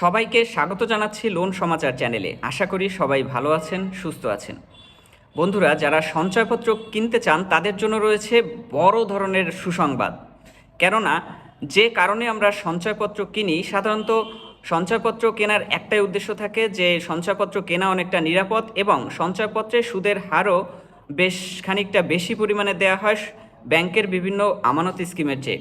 সবাইকে স্বাগত জানাচ্ছি লোন সমাচার চ্যানেলে। আশা করি সবাই ভালো আছেন, সুস্থ আছেন। বন্ধুরা, যারা সঞ্চয়পত্র কিনতে চান, তাদের জন্য রয়েছে বড় ধরনের সুসংবাদ। কেননা, যে কারণে আমরা সঞ্চয়পত্র কিনি, সাধারণত সঞ্চয়পত্র কেনার একটাই উদ্দেশ্য থাকে যে সঞ্চয়পত্র কেনা অনেকটা নিরাপদ এবং সঞ্চয়পত্রে সুদের হারও বেশ খানিকটা বেশি পরিমাণে দেওয়া হয় ব্যাংকের বিভিন্ন আমানত স্কিমের চেয়ে।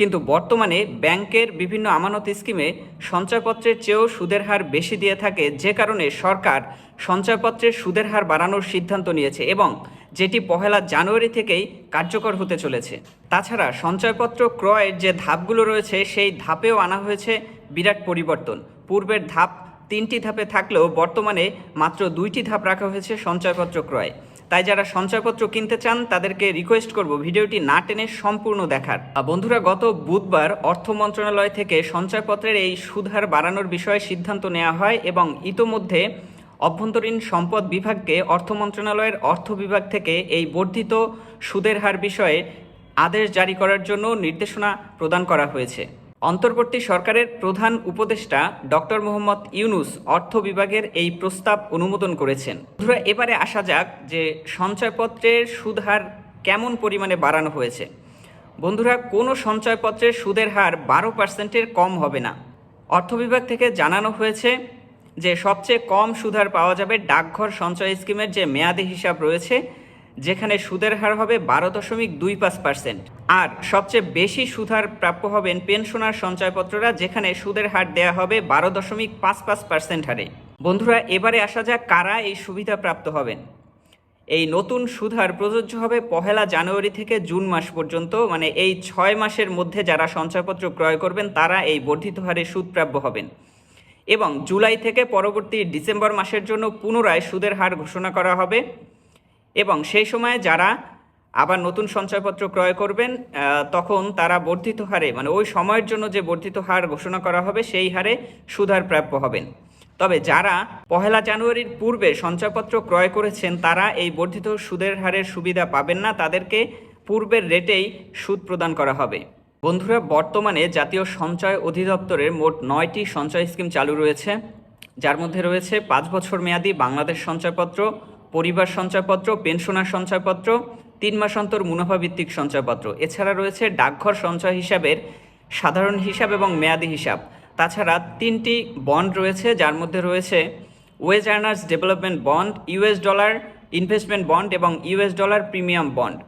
কিন্তু বর্তমানে ব্যাংকের বিভিন্ন আমানত স্কিমে সঞ্চয়পত্রের চেয়েও সুদের হার বেশি দিয়ে থাকে যে কারণে সরকার সঞ্চয়পত্রের সুদের হার বাড়ানোর সিদ্ধান্ত নিয়েছে এবং যেটি পহেলা জানুয়ারি থেকেই কার্যকর হতে চলেছে। তাছাড়া সঞ্চয়পত্র ক্রয়ের যে ধাপগুলো রয়েছে, সেই ধাপেও আনা হয়েছে বিরাট পরিবর্তন। পূর্বের ধাপ তিনটি ধাপে থাকলেও বর্তমানে মাত্র দুইটি ধাপ রাখা হয়েছে সঞ্চয়পত্র ক্রয়। তাই যারা সঞ্চয়পত্র কিনতে চান, তাদেরকে রিকোয়েস্ট করব ভিডিওটি না টেনে সম্পূর্ণ দেখার। বন্ধুরা, গত বুধবার অর্থ মন্ত্রণালয় থেকে সঞ্চয়পত্রের এই সুদহার বাড়ানোর বিষয়ে সিদ্ধান্ত নেওয়া হয় এবং ইতোমধ্যে অভ্যন্তরীণ সম্পদ বিভাগকে অর্থ মন্ত্রণালয়ের অর্থ বিভাগ থেকে এই বর্ধিত সুদের হার বিষয়ে আদেশ জারি করার জন্য নির্দেশনা প্রদান করা হয়েছে। অন্তর্বর্তী সরকারের প্রধান উপদেষ্টা ডক্টর মোহাম্মদ ইউনুস অর্থ বিভাগের এই প্রস্তাব অনুমোদন করেছেন। বন্ধুরা, এবারে আসা যাক যে সঞ্চয়পত্রের সুদহার কেমন পরিমাণে বাড়ানো হয়েছে। বন্ধুরা, কোনো সঞ্চয়পত্রের সুদের হার বারো পার্সেন্টের কম হবে না। অর্থ বিভাগ থেকে জানানো হয়েছে যে সবচেয়ে কম সুদহার পাওয়া যাবে ডাকঘর সঞ্চয় স্কিমের যে মেয়াদি হিসাব রয়েছে, যেখানে সুদের হার হবে বারো দশমিক দুই পাঁচ পার্সেন্ট। আর সবচেয়ে বেশি সুদহার প্রাপ্য হবেন পেনশনার সঞ্চয়পত্ররা, যেখানে সুদের হার দেয়া হবে বারো দশমিক পাঁচ পাঁচ পার্সেন্ট হারে। বন্ধুরা, এবারে আসা যাক কারা এই সুবিধা প্রাপ্ত হবেন। এই নতুন সুধার প্রযোজ্য হবে পহেলা জানুয়ারি থেকে জুন মাস পর্যন্ত মানে এই ছয় মাসের মধ্যে যারা সঞ্চয়পত্র ক্রয় করবেন, তারা এই বর্ধিত হারে সুদপ্রাপ্য হবেন। এবং জুলাই থেকে পরবর্তী ডিসেম্বর মাসের জন্য পুনরায় সুদের হার ঘোষণা করা হবে। এবং সেই সময়ে যারা আবার নতুন সঞ্চয়পত্র ক্রয় করবেন তখন তারা বর্ধিত হারে মানে ওই সময়ের জন্য যে বর্ধিত হার ঘোষণা করা হবে, সেই হারে সুধার প্রাপ্য হবেন। তবে যারা পহেলা জানুয়ারির পূর্বে সঞ্চয়পত্র ক্রয় করেছেন, তারা এই বর্ধিত সুদের হারের সুবিধা পাবেন না, তাদেরকে পূর্বের রেটেই সুদ প্রদান করা হবে। বন্ধুরা, বর্তমানে জাতীয় সঞ্চয় অধিদপ্তরের মোট নয়টি সঞ্চয় স্কিম চালু রয়েছে। যার মধ্যে রয়েছে পাঁচ বছর মেয়াদী বাংলাদেশ সঞ্চয়পত্র, পরিবার সঞ্চয়পত্র, পেনশনার সঞ্চয়পত্র তিন মাস অন্তর মুনাফাভিত্তিক সঞ্চয়পত্র। এছাড়া রয়েছে ডাকঘর সঞ্চয় হিসাবের সাধারণ হিসাব এবং মেয়াদি হিসাব। তাছাড়া তিনটি বন্ড রয়েছে, যার মধ্যে রয়েছে wage earners development bond, US dollar investment bond এবং ইউএস ডলার প্রিমিয়াম বন্ড।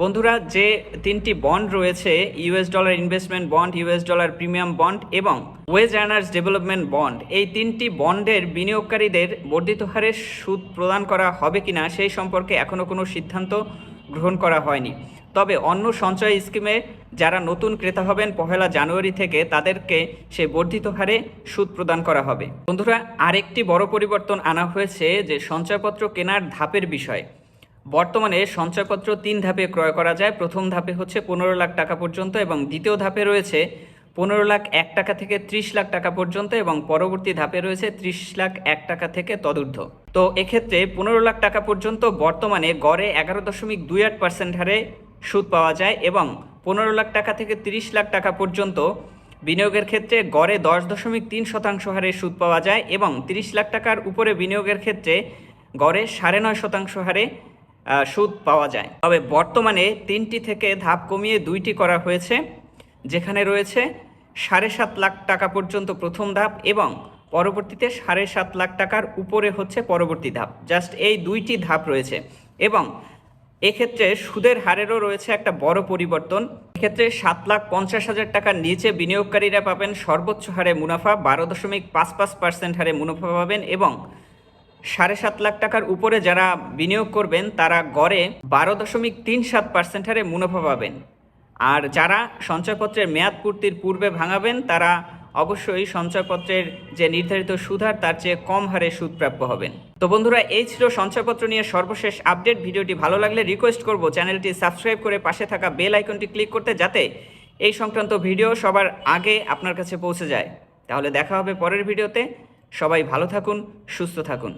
বন্ধুরা, যে তিনটি বন্ড রয়েছে, US dollar investment bond, US dollar premium bond এবং ওয়েজ আর্নার্স ডেভেলপমেন্ট বন্ড, এই তিনটি বন্ডের বিনিয়োগকারীদের বর্ধিত হারে সুদ প্রদান করা হবে কিনা সেই সম্পর্কে এখনও কোনো সিদ্ধান্ত গ্রহণ করা হয়নি। তবে অন্য সঞ্চয় স্কিমে যারা নতুন ক্রেতা হবেন, পহেলা জানুয়ারি থেকে তাদেরকে সে বর্ধিত হারে সুদ প্রদান করা হবে। বন্ধুরা, আরেকটি বড় পরিবর্তন আনা হয়েছে যে সঞ্চয়পত্র কেনার ধাপের বিষয়। বর্তমানে সঞ্চয়পত্র তিন ধাপে ক্রয় করা যায়। প্রথম ধাপে হচ্ছে পনেরো লাখ টাকা পর্যন্ত এবং দ্বিতীয় ধাপে রয়েছে পনেরো লাখ এক টাকা থেকে ত্রিশ লাখ টাকা পর্যন্ত এবং পরবর্তী ধাপে রয়েছে ত্রিশ লাখ এক টাকা থেকে তদূর্ধ্ব। তো এক্ষেত্রে পনেরো লাখ টাকা পর্যন্ত বর্তমানে গড়ে এগারো দশমিক দুই আট পার্সেন্ট হারে সুদ পাওয়া যায় এবং পনেরো লাখ টাকা থেকে তিরিশ লাখ টাকা পর্যন্ত বিনিয়োগের ক্ষেত্রে গড়ে দশ দশমিক তিন শতাংশ হারে সুদ পাওয়া যায় এবং তিরিশ লাখ টাকার উপরে বিনিয়োগের ক্ষেত্রে গড়ে সাড়ে নয় শতাংশ হারে সুদ পাওয়া যায়। তবে বর্তমানে তিনটি থেকে ধাপ কমিয়ে দুইটি করা হয়েছে, যেখানে রয়েছে সাড়ে সাত লাখ টাকা পর্যন্ত প্রথম ধাপ এবং পরবর্তীতে সাড়ে সাত লাখ টাকার উপরে হচ্ছে পরবর্তী ধাপ। জাস্ট এই দুইটি ধাপ রয়েছে। এবং এক্ষেত্রে সুদের হারেরও রয়েছে একটা বড় পরিবর্তন। এক্ষেত্রে সাত লাখ পঞ্চাশ হাজার টাকার নিচে বিনিয়োগকারীরা পাবেন সর্বোচ্চ হারে মুনাফা, বারো দশমিক পাঁচ পাঁচ পার্সেন্ট হারে মুনাফা পাবেন এবং সাড়ে সাত লাখ টাকার উপরে যারা বিনিয়োগ করবেন, তারা গড়ে বারো দশমিক তিন সাত পার্সেন্ট হারে মুনাফা পাবেন। আর যারা সঞ্চয়পত্রের মেয়াদ পূর্তির পূর্বে ভাঙাবেন, তারা অবশ্যই সঞ্চয়পত্রের যে নির্ধারিত সুধার তার চেয়ে কম হারে সুদ প্রাপ্য হবেন। তো বন্ধুরা, এই ছিল সঞ্চয়পত্র নিয়ে সর্বশেষ আপডেট। ভিডিওটি ভালো লাগলে রিকোয়েস্ট করব। চ্যানেলটি সাবস্ক্রাইব করে পাশে থাকা বেল আইকনটি ক্লিক করতে যাতে এই সংক্রান্ত ভিডিও সবার আগে আপনার কাছে পৌঁছে যায়। তাহলে দেখা হবে পরের ভিডিওতে সবাই ভালো থাকুন, সুস্থ থাকুন।